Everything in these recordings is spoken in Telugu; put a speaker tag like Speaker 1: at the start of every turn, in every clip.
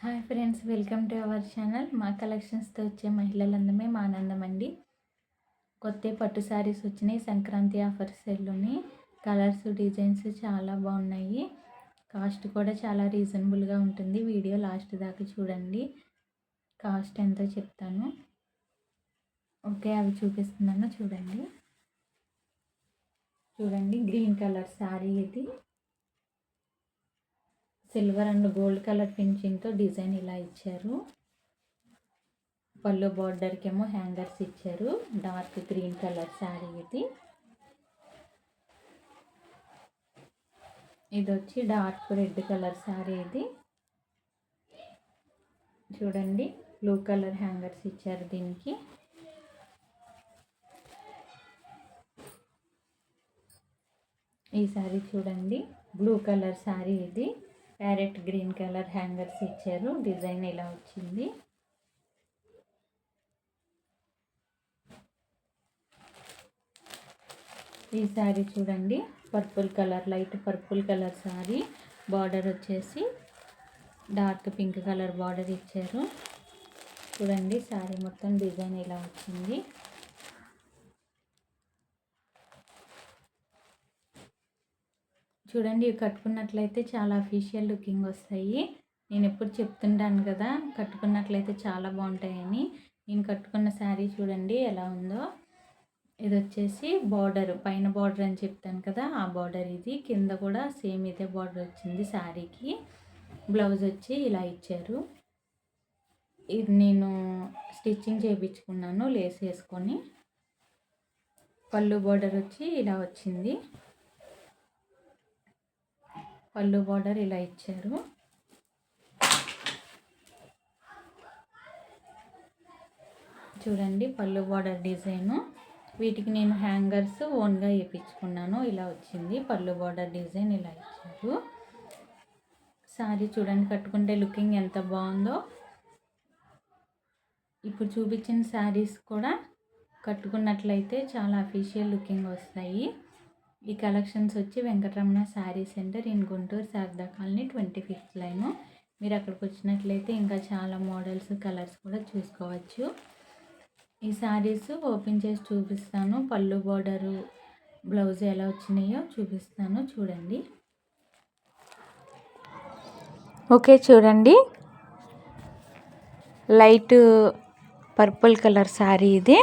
Speaker 1: Hi friends welcome to our channel. మా కలెక్షన్స్తో వచ్చే మహిళలందమే మా ఆనందం అండి. కొత్త పట్టు శారీస్ వచ్చినాయి. సంక్రాంతి ఆఫర్ సేల్లోని కలర్స్ డిజైన్స్ చాలా బాగున్నాయి. కాస్ట్ కూడా చాలా రీజనబుల్గా ఉంటుంది. వీడియో లాస్ట్ దాకా చూడండి. కాస్ట్ ఎంతో చెప్తాను. ఓకే అవి చూపిస్తున్నాను. చూడండి. చూడండి గ్రీన్ కలర్ శారీ ఇది. సిల్వర్ అండ్ గోల్డ్ కలర్ ఫినిషింగ్తో డిజైన్ ఇలా ఇచ్చారు. పళ్ళు బార్డర్కి ఏమో హ్యాంగర్స్ ఇచ్చారు. డార్క్ గ్రీన్ కలర్ శారీ ఇది. ఇది వచ్చి డార్క్ రెడ్ కలర్ శారీ ఇది. చూడండి బ్లూ కలర్ హ్యాంగర్స్ ఇచ్చారు దీనికి. ఈ శారీ చూడండి బ్లూ కలర్ శారీ ఇది. ప్యారెట్ గ్రీన్ కలర్ హ్యాంగర్స్ ఇచ్చారు. డిజైన్ ఇలా వచ్చింది. ఈ శారీ చూడండి. Purple colour light purple colour sari border వచ్చేసి డార్క్ పింక్ కలర్ బార్డర్ ఇచ్చారు. చూడండి శారీ మొత్తం డిజైన్ ఇలా వచ్చింది. చూడండి ఇవి కట్టుకున్నట్లయితే చాలా అఫీషియల్ లుకింగ్ వస్తాయి. నేను ఎప్పుడు చెప్తుంటాను కదా కట్టుకున్నట్లయితే చాలా బాగుంటాయని. నేను కట్టుకున్న శారీ చూడండి ఎలా ఉందో. ఇది వచ్చేసి బార్డర్ పైన బార్డర్ అని చెప్తాను కదా ఆ బార్డర్ ఇది. కింద కూడా సేమ్ ఇదే బార్డర్ వచ్చింది శారీకి. బ్లౌజ్ వచ్చి ఇలా ఇచ్చారు. ఇది నేను స్టిచ్చింగ్ చేయించుకున్నాను లేస్ వేసుకొని. పళ్ళు బార్డర్ వచ్చి ఇలా వచ్చింది. పళ్ళు బార్డర్ ఇలా ఇచ్చారు. చూడండి పళ్ళు బార్డర్ డిజైను. వీటికి నేను హ్యాంగర్స్ ఓన్గా వేయించుకున్నాను. ఇలా వచ్చింది. పళ్ళు బార్డర్ డిజైన్ ఇలా ఇచ్చారు. సారీ చూడండి కట్టుకుంటే లుకింగ్ ఎంత బాగుందో. ఇప్పుడు చూపించిన శారీస్ కూడా కట్టుకున్నట్లయితే చాలా అఫీషియల్ లుకింగ్ వస్తాయి. ఈ కలెక్షన్స్ వచ్చి Venkataramana sari centre in Guntur Sarada colony twenty fifth line. మీరు అక్కడికి వచ్చినట్లయితే ఇంకా చాలా మోడల్స్ కలర్స్ కూడా చూసుకోవచ్చు. ఈ శారీస్ ఓపెన్ చేసి చూపిస్తాను. పళ్ళు బార్డరు బ్లౌజ్ ఎలా వచ్చినాయో చూపిస్తాను. చూడండి. ఓకే చూడండి. లైట్ పర్పుల్ కలర్ శారీ ఇది.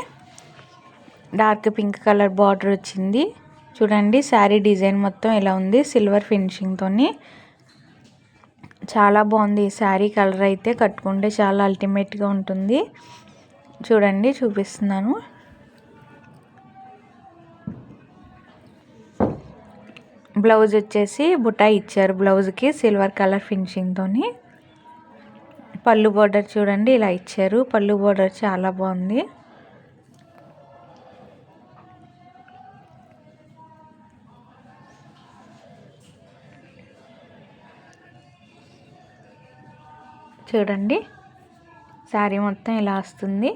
Speaker 1: డార్క్ పింక్ కలర్ బార్డర్ వచ్చింది. చూడండి శారీ డిజైన్ మొత్తం ఇలా ఉంది సిల్వర్ ఫినిషింగ్తో చాలా బాగుంది ఈ శారీ కలర్ అయితే కట్టుకుంటే చాలా అల్టిమేట్గా ఉంటుంది. చూడండి చూపిస్తున్నాను. బ్లౌజ్ వచ్చేసి బుటా ఇచ్చారు బ్లౌజ్కి సిల్వర్ కలర్ ఫినిషింగ్తో పళ్ళు బార్డర్ చూడండి ఇలా ఇచ్చారు. పళ్ళు బార్డర్ చాలా బాగుంది. చూడండి. శారీ మొత్తం ఇలా వస్తుంది.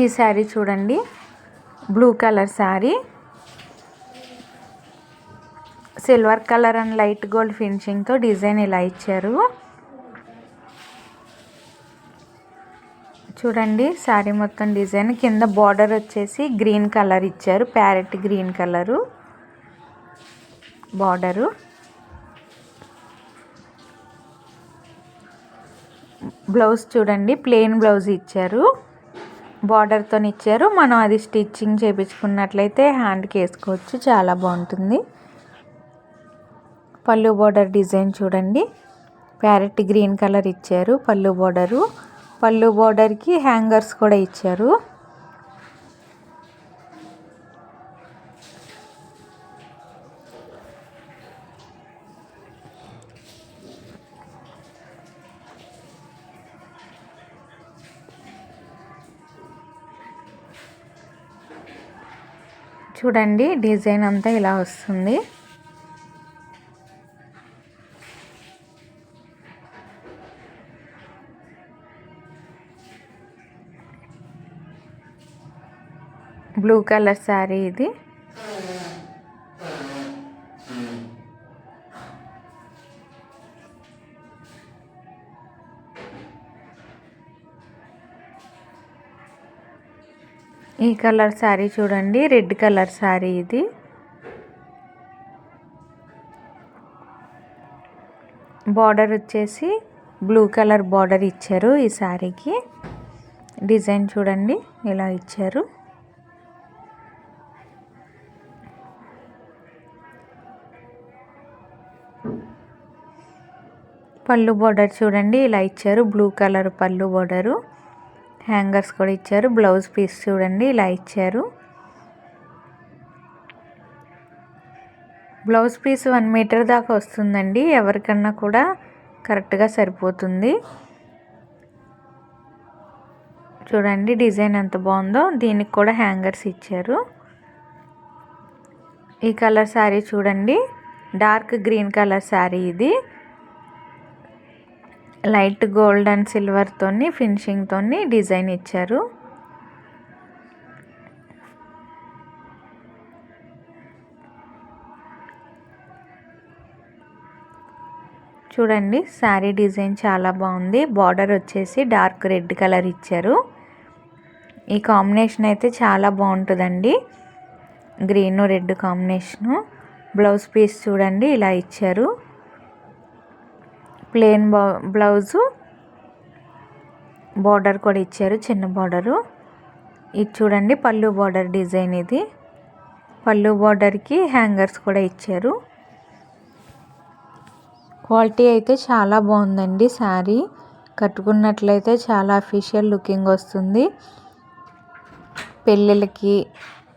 Speaker 1: ఈ శారీ చూడండి. Blue colour sari. Silver colour and light gold ఫినిషింగ్తో design ఇలా ఇచ్చారు. చూడండి శారీ మొత్తం డిజైన్. కింద బార్డర్ వచ్చేసి గ్రీన్ కలర్ ఇచ్చారు. Parrot green colour border. Blouse చూడండి ప్లెయిన్ బ్లౌజ్ ఇచ్చారు. బార్డర్తో ఇచ్చారు. మనం అది స్టిచ్చింగ్ చేయించుకున్నట్లయితే హ్యాండ్కి వేసుకోవచ్చు. చాలా బాగుంటుంది. పళ్ళు బోర్డర్ డిజైన్ చూడండి. ప్యారెట్ గ్రీన్ కలర్ ఇచ్చారు పళ్ళు బోర్డరు పళ్ళు బోర్డర్కి హ్యాంగర్స్ కూడా ఇచ్చారు. చూడండి డిజైన్ అంతా ఇలా వస్తుంది. బ్లూ కలర్ శారీ ఇది. ఈ కలర్ శారీ చూడండి రెడ్ కలర్ శారీ ఇది. బార్డర్ వచ్చేసి బ్లూ కలర్ బార్డర్ ఇచ్చారు ఈ శారీకి. డిజైన్ చూడండి ఇలా ఇచ్చారు. పళ్ళు బార్డర్ చూడండి. ఇలా ఇచ్చారు. బ్లూ కలర్ పళ్ళు బార్డరు. హ్యాంగర్స్ కూడా ఇచ్చారు. బ్లౌజ్ పీస్ చూడండి. ఇలా ఇచ్చారు. బ్లౌజ్ పీస్ వన్ మీటర్ దాకా వస్తుందండి. ఎవరికన్నా కూడా కరెక్ట్గా సరిపోతుంది. చూడండి డిజైన్ ఎంత బాగుందో. దీనికి కూడా హ్యాంగర్స్ ఇచ్చారు. ఈ కలర్ శారీ చూడండి. డార్క్ గ్రీన్ కలర్ శారీ ఇది. లైట్ గోల్డ్ అండ్ సిల్వర్తోని ఫినిషింగ్తోని డిజైన్ ఇచ్చారు. చూడండి శారీ డిజైన్ చాలా బాగుంది. బార్డర్ వచ్చేసి డార్క్ రెడ్ కలర్ ఇచ్చారు. ఈ కాంబినేషన్ అయితే చాలా బాగుంటుందండి. Green red combination. Blouse piece చూడండి ఇలా ఇచ్చారు. Plain blouse. బార్డర్ కూడా ఇచ్చారు చిన్న బార్డరు. ఇది చూడండి పళ్ళు బార్డర్ డిజైన్ ఇది. పళ్ళు బార్డర్కి హ్యాంగర్స్ కూడా ఇచ్చారు. క్వాలిటీ అయితే చాలా బాగుందండి శారీ. కట్టుకున్నట్లయితే చాలా అఫీషియల్ లుకింగ్ వస్తుంది. పెళ్ళిళ్ళకి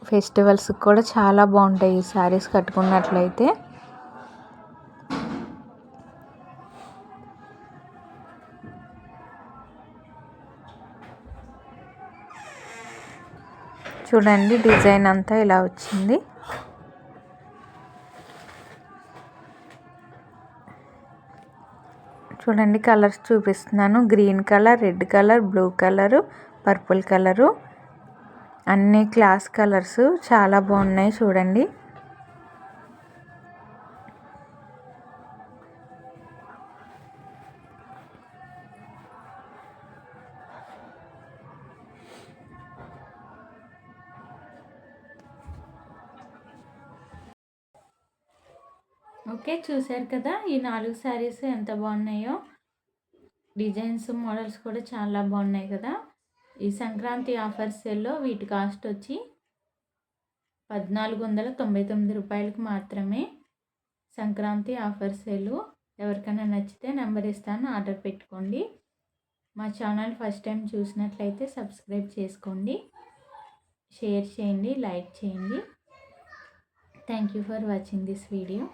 Speaker 1: ఫెస్టివల్స్కి కూడా చాలా బాగుంటాయి ఈ శారీస్ కట్టుకున్నట్లయితే. చూడండి డిజైన్ అంతా ఇలా వచ్చింది. చూడండి కలర్స్ చూపిస్తున్నాను. Green colour red colour blue colour purple colour. అన్ని క్లాస్ కలర్స్ చాలా బాగున్నాయి చూడండి. ఓకే చూశారు కదా. ఈ నాలుగు శారీస్ ఎంత బాగున్నాయో. డిజైన్స్ మోడల్స్ కూడా చాలా బాగున్నాయి కదా. ఈ సంక్రాంతి ఆఫర్ సేల్లో వీటి కాస్ట్ వచ్చి పద్నాలుగు వందల తొంభై తొమ్మిది రూపాయలకు మాత్రమే సంక్రాంతి ఆఫర్ సేలు. ఎవరికైనా నచ్చితే నెంబర్ ఇస్తాను ఆర్డర్ పెట్టుకోండి. మా ఛానల్ ఫస్ట్ టైం చూసినట్లయితే సబ్స్క్రైబ్ చేసుకోండి. షేర్ చేయండి లైక్ చేయండి. Thank you for watching this video.